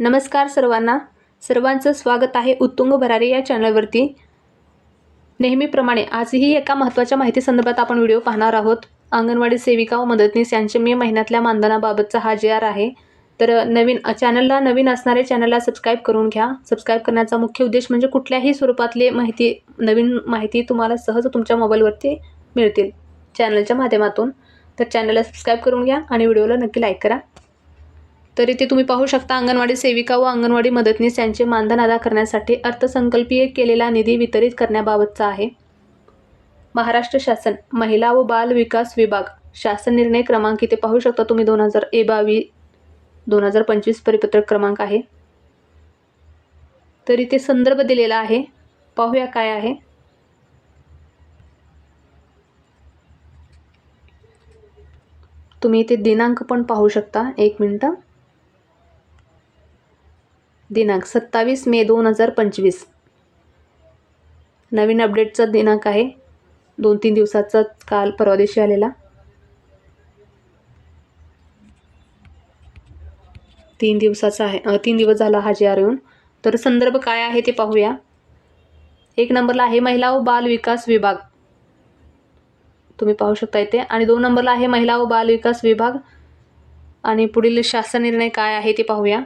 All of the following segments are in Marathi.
नमस्कार सर्वांना. सर्वांचं स्वागत आहे उत्तुंग भरारे या चॅनलवरती. नेहमीप्रमाणे आजही एका महत्त्वाच्या माहिती संदर्भात आपण व्हिडिओ पाहणार आहोत. अंगणवाडी सेविका व मदतनीस यांचे मे महिन्यातल्या मानधनाबाबतचा हा जे आर आहे. तर नवीन चॅनलला नवीन असणारे चॅनलला सबस्क्राईब करून घ्या. सबस्क्राईब करण्याचा मुख्य उद्देश म्हणजे कुठल्याही स्वरूपातली माहिती नवीन माहिती तुम्हाला सहज तुमच्या मोबाईलवरती मिळतील. चॅनलच्या माध्यमातून. तर चॅनलला सबस्क्राईब करून घ्या आणि व्हिडिओला नक्की लाईक करा. तर इथे तुम्ही पाहू शकता अंगणवाडी सेविका व अंगणवाडी मदतनीस यांचे मानधन अदा करण्यासाठी अर्थसंकल्पीय केलेला निधी वितरित करण्याबाबतचा आहे. महाराष्ट्र शासन महिला व बाल विकास विभाग. शासन निर्णय क्रमांक इथे पाहू शकता तुम्ही दोन हजार ए बावी दोन हजार पंचवीस परिपत्रक क्रमांक आहे. तर इथे संदर्भ दिलेला आहे. पाहूया काय आहे. तुम्ही इथे दिनांक पण पाहू शकता. एक मिनटं. दिनांक सत्तावीस मे दोन हजार पंचवीस. नवीन अपडेटचा दिनांक आहे. दोन तीन दिवसाचा काल परवा दिवशी आलेला. तीन दिवसाचा आहे. तीन दिवस झाला हा जी आर येऊन. तर संदर्भ काय आहे ते पाहूया. एक नंबरला आहे महिला व बाल विकास विभाग. तुम्ही पाहू शकता इथे आणि दोन नंबरला आहे महिला व बाल विकास विभाग. आणि पुढील शासन निर्णय काय आहे ते पाहूया.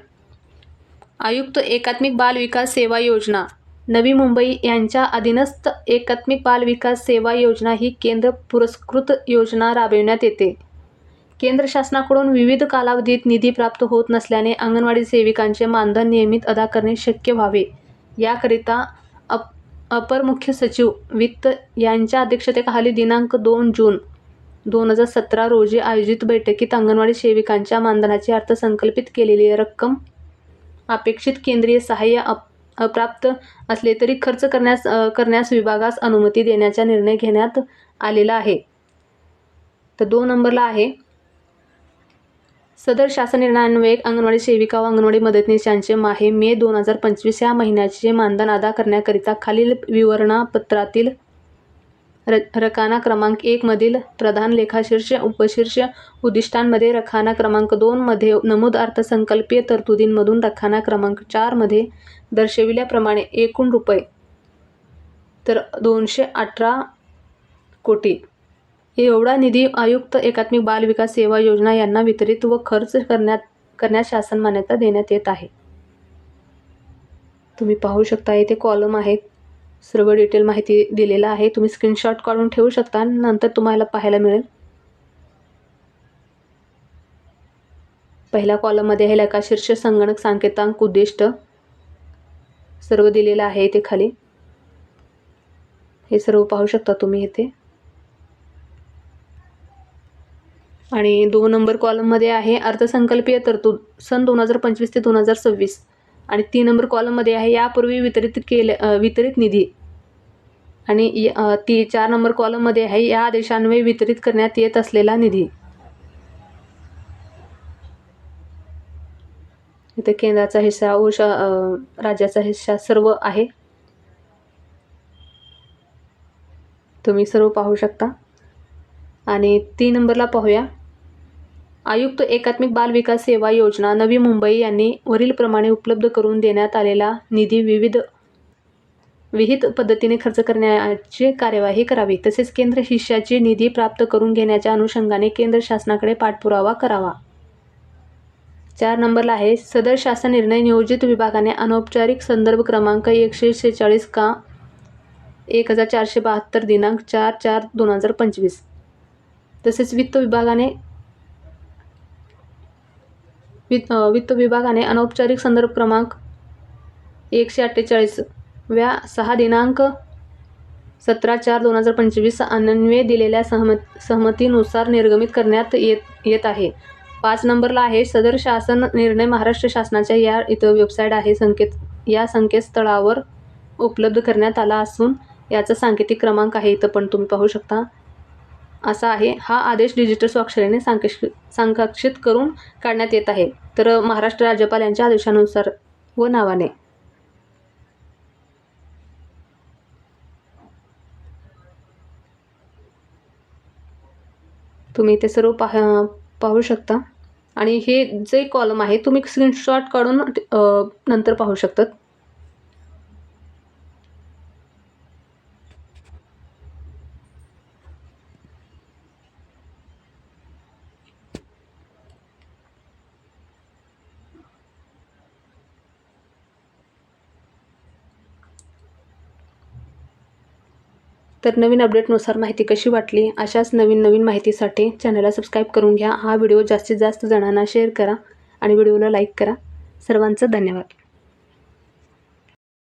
आयुक्त एकात्मिक बाल विकास सेवा योजना. नवी मुंबई यांच्या अधीनस्थ एकात्मिक बाल विकास सेवा योजना ही केंद्र पुरस्कृत योजना राबविण्यात येते. केंद्र शासनाकडून विविध कालावधीत निधी प्राप्त होत नसल्याने अंगणवाडी सेविकांचे मानधन नियमित अदा करणे शक्य व्हावे. याकरिता अप अपर मुख्य सचिव वित्त यांच्या अध्यक्षतेखाली दिनांक दोन जून दोन हजार सतरा रोजी आयोजित बैठकीत अंगणवाडी सेविकांच्या मानधनाची अर्थसंकल्पित केलेली रक्कम अपेक्षित केंद्रीय सहाय्य अप अप्राप्त असले तरी खर्च करण्यास करण्यास विभागास अनुमती देण्याचा निर्णय घेण्यात आलेला आहे. तर दोन नंबरला आहे. सदर शासन निर्णयान्वये अंगणवाडी सेविका व अंगणवाडी मदतनीस यांचे माहे मे दोन हजार पंचवीस या महिन्याचे मानधन अदा करण्याकरिता खालील विवरणपत्रातील र रकाना क्रमांक एकमधील प्रधान लेखाशीर्ष उपशीर्ष उद्दिष्टांमध्ये रखाना क्रमांक दोनमध्ये नमूद अर्थसंकल्पीय तरतुदींमधून रखाना क्रमांक चारमध्ये दर्शविल्याप्रमाणे एकूण रुपये तर दोनशे अठरा कोटी. एवढा निधी आयुक्त एकात्मिक बाल विकास सेवा योजना यांना वितरित व खर्च करण्यात करण्यास शासन मान्यता देण्यात येत आहे. तुम्ही पाहू शकता इथे कॉलम आहे सर्व डिटेल माहिती दिलेला आहे. तुम्ही स्क्रीनशॉट काढून ठेवू शकता. नंतर तुम्हाला पाहायला मिळेल. पहिल्या कॉलममध्ये आहे लेखा शीर्ष संगणक सांकेतांक उद्दिष्ट सर्व दिलेलं आहे इथे खाली. हे सर्व पाहू शकता तुम्ही इथे. आणि दोन नंबर कॉलममध्ये आहे अर्थसंकल्पीय तरतूद सन दोन हजार पंचवीस ते दोन हजार सव्वीस. आणि तीन नंबर कॉलममध्ये आहे यापूर्वी वितरित केले वितरित निधी. आणि य- ती चार नंबर कॉलममध्ये आहे या आदेशान्वये वितरित करण्यात येत असलेला निधी. इथं केंद्राचा हिस्सा व राज्याचा हिस्सा सर्व आहे. तुम्ही सर्व पाहू शकता. आणि तीन नंबरला पाहूया. आयुक्त एकात्मिक बाल विकास सेवा योजना नवी मुंबई यांनी वरीलप्रमाणे उपलब्ध करून देण्यात आलेला निधी विविध विहित पद्धतीने खर्च करण्याची कार्यवाही करावी. तसेच केंद्र हिश्श्याची निधी प्राप्त करून घेण्याच्या अनुषंगाने केंद्र शासनाकडे पाठपुरावा करावा. चार नंबरला आहे. सदर शासन निर्णय नियोजित विभागाने अनौपचारिक संदर्भ क्रमांक एकशे शेहेचाळीस का एक हजार चारशे बहात्तर दिनांक चार चार दोन हजार पंचवीस. तसेच वित्त विभागाने वित्त वित्त विभागाने अनौपचारिक संदर्भ क्रमांक एकशे अठ्ठेचाळीस व्या सहा दिनांक सतरा चार दोन हजार पंचवीस अन्वये दिलेल्या सहमत सहमतीनुसार निर्गमित करण्यात येत येत आहे. पाच नंबरला आहे सदर शासन निर्णय महाराष्ट्र शासनाच्या या इथं वेबसाईट आहे. संकेत या संकेतस्थळावर उपलब्ध करण्यात आला असून याचा सांकेतिक क्रमांक आहे इथं पण तुम्ही पाहू शकता. असा आहे. हा आदेश डिजिटल स्वाक्षरीने सांकेश सांकाक्षित करून काढण्यात येत आहे. तर महाराष्ट्र राज्यपाल यांच्या आदेशानुसार व नावाने. तुम्ही ते सर्व पाह पाहू शकता. आणि हे जे कॉलम आहे तुम्ही स्क्रीनशॉट काढून नंतर पाहू शकतात. तर नवीन अपडेटनुसार माहिती कशी वाटली अशाच नवीन नवीन माहितीसाठी चॅनलला सबस्क्राईब करून घ्या. हा व्हिडिओ जास्तीत जास्त जणांना शेअर करा आणि व्हिडिओला लाईक करा. सर्वांचं धन्यवाद.